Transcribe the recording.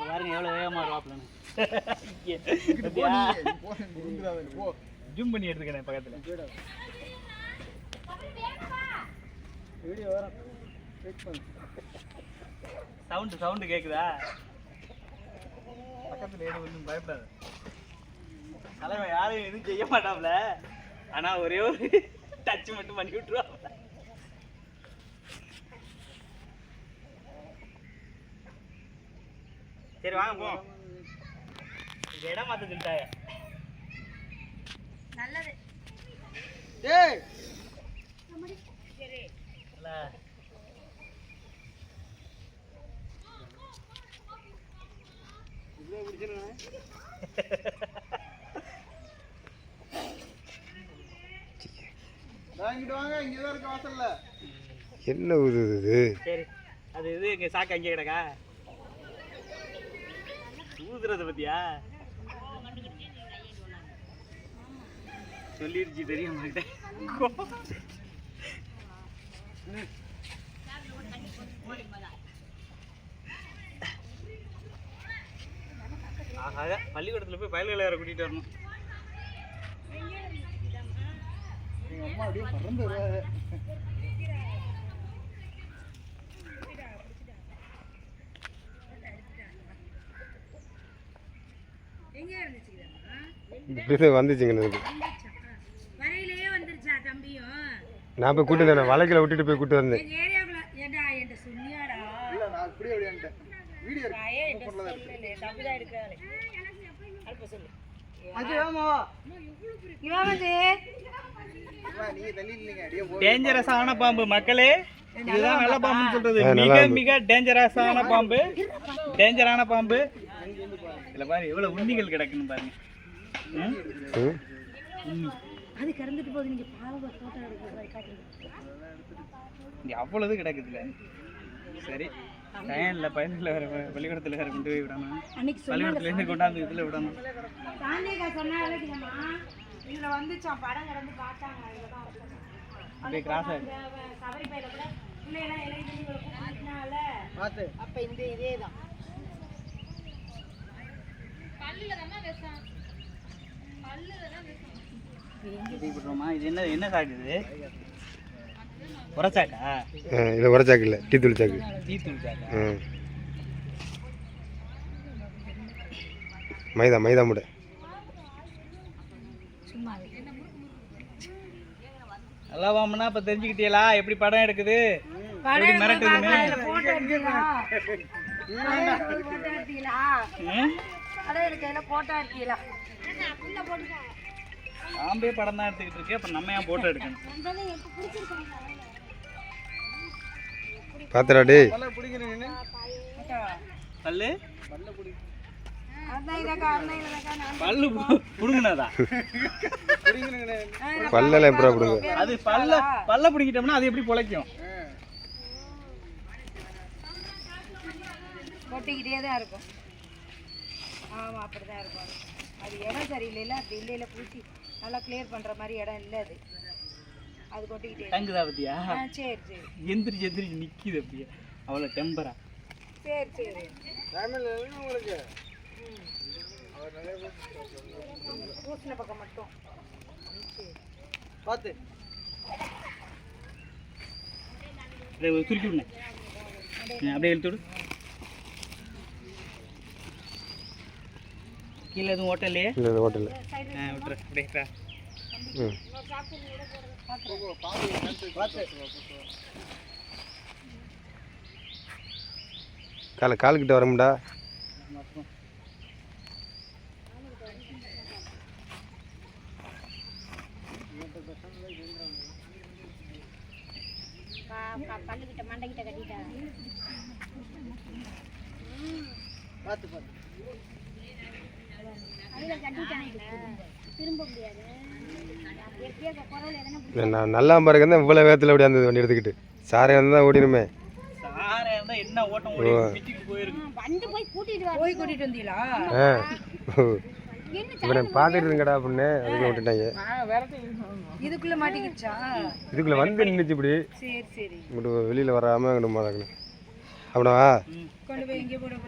பாருங்க எவ்வளவு வேகமா வருவாப்லன்னு ஜூம் பண்ணி எடுத்துக்கிறேன் பக்கத்துல. வீடியோ வரும் சவுண்டு சவுண்டு கேக்குதா? பக்கத்துல ஏதோ ஒன்றும் பயப்படாது. தலைவன் யாரும் எதுவும் செய்ய மாட்டாப்ல. ஆனா ஒரே ஒரு டச் மட்டும் பண்ணி விட்டுருவாப்ல. சரி வாங்க போ. இந்த இடம் மாத்த சொல்லிட்டாங்க நல்லது. டேய் நல்லா. இவ்வளோ பிடிச்சிருக்கேன். இங்கிட்டு வாங்க இங்கே தான் இருக்க வாசல்ல. என்ன இது? சரி. அது இது இங்க சாக்கு அங்கே கிடக்கா? ஊதுறத பத்தியா? சொல்லிருச்சு தெரியும் மாட்டேன் ஆக பள்ளிக்கூடத்துல போய் பயல்களை வேற கூட்டிட்டு வரணும். எங்கள் அம்மா அப்படியே பறந்து இப்படிதான் வந்துச்சுங்க நான் போய் கூட்டு வந்தேன். வழக்கில் விட்டுட்டு போய் கூட்டு வந்தேன். டேஞ்சரஸான பாம்பு மக்களே. இதுதான் நல்ல பாம்புன்னு சொல்றது. மிக. மிக டேஞ்சரஸான பாம்பு. டேஞ்சரான பாம்பு. இல்ல பாரு எவ்வளவு உண்ணிகள் கிடக்குன்னு பாருங்க. அது கறந்துட்டு போகுது. நீங்க பாவம் போட்டோ எடுக்கிறது அவ்வளவு கிடக்குதுல சரி. பையன் இல்லை பையன் இல்லை வேற பள்ளிக்கூடத்துல வேற கொண்டு போய் விடணும். அன்னைக்கு பள்ளிக்கூடத்துல இருந்து கொண்டாந்து இதுல வேலைக்குதாம்மா இதுல வந்துச்சான் படம் கிடந்து பார்த்தாங்க இதுல தான் வச்சிருக்காங்க. அப்படியே கிராஸ் அந்த சபரி பையில கூட பார்த்து. அப்ப இந்த இதே தான் போட்டுருமா இது என்ன என்ன சாக்கு இது? உரச்சாக்கா? இது உரச்சாக்கு இல்லை டீ தூள் சாக்கு? மைதா மைதா முடை நல்லா வாமனா இப்ப தெரிஞ்சுக்கிட்டீங்களா? எப்படி படம் எடுக்குது? எப்படி மிரட்டுதுன்னு? அதான் எனக்கு கையில போட்டோ எடுத்தீங்களா? பாம்பே படம் தான் எடுத்துக்கிட்டு இருக்கு அப்ப நம்ம ஏன் போட்டோ எடுக்கணும்? பாத்திரா டேய். பல்ல பல்லு? புடுங்குனதா? எப்படா கொடுங்க அது பல்ல பல்ல பிடிக்கிட்டோம்னா அது எப்படி பொழைக்கும்? கொட்டிக்கிட்டே தான் இருக்கும். ஆமாம் அப்படி தான் இருக்கும். அது. இடம் சரியில்லைல்ல அப்படி இல்லைல்ல பூச்சி நல்லா கிளியர் பண்ணுற மாதிரி இடம் இல்லை அது. அது கொட்டிக்கிட்டே தங்குதா பத்தியா? சரி சரி. எந்திரிச்சு எந்திரிச்சு நிக்குது அப்படியே. அவ்வளவு டெம்பரா சரி சரி. உங்களுக்கு? பூசின பக்கம் மட்டும். பார்த்து அப்படியே விடு. கீழே எதுவும் ஓட்டம் இல்லையே இல்லை இந்த ஹோட்டலில் ஆ விட்டுரு. அப்படியே. ம். கால காலுக்கிட்ட வரமுடா பல்லுக்கிட்ட மண்டைக்கிட்ட கட்டிட்டா. பார்த்து பார்த்து. நான் நல்லா பாருங்க தான் இவ்வளோ வேகத்தில் ஓடி வந்தது வண்டி எடுத்துக்கிட்டு. சாரை தான் ஓட்டம். வந்து ஆ. இப்போ நான் பார்த்துட்டு இருங்கடா அப்படின்னு அதுக்குள்ள விட்டுட்டாங்க. இதுக்குள்ள மாட்டிக்கிச்சா? இதுக்குள்ளே வந்து நின்றுச்சு இப்படி. சரி வெளியில் வராமல் அப்படின்னா